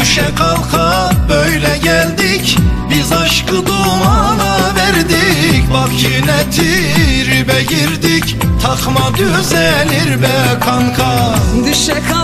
Düşe kalka böyle geldik. Biz aşkı dumana verdik. Bak yine tribe girdik. Takma düzelir be kanka. Düşe kalka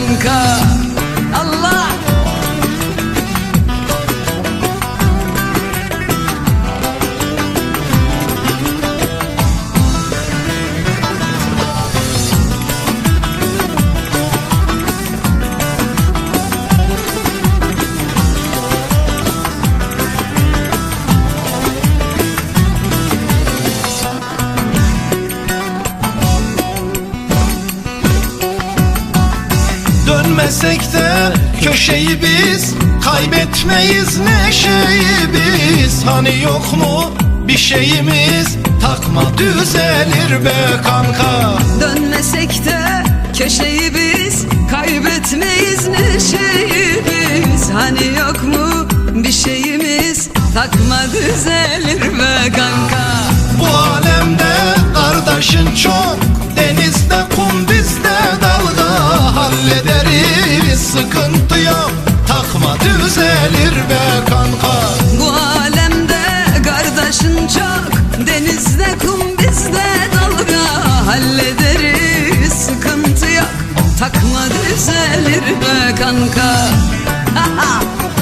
be Dönmesek de köşeyi biz Kaybetmeyiz neşeyi biz. Hani yok mu bir şeyimiz? Takma düzelir be kanka. Dönmesek de köşeyi biz Kaybetmeyiz neşeyi biz. Hani yok mu bir şeyimiz? Takma düzelir be kanka. Bu alemde kardeşin çok düzelir be kanka. Bu alemde kardeşin çok Denizde kum bizde dalga. Hallederiz sıkıntı yok Takma düzelir be kanka. Bırak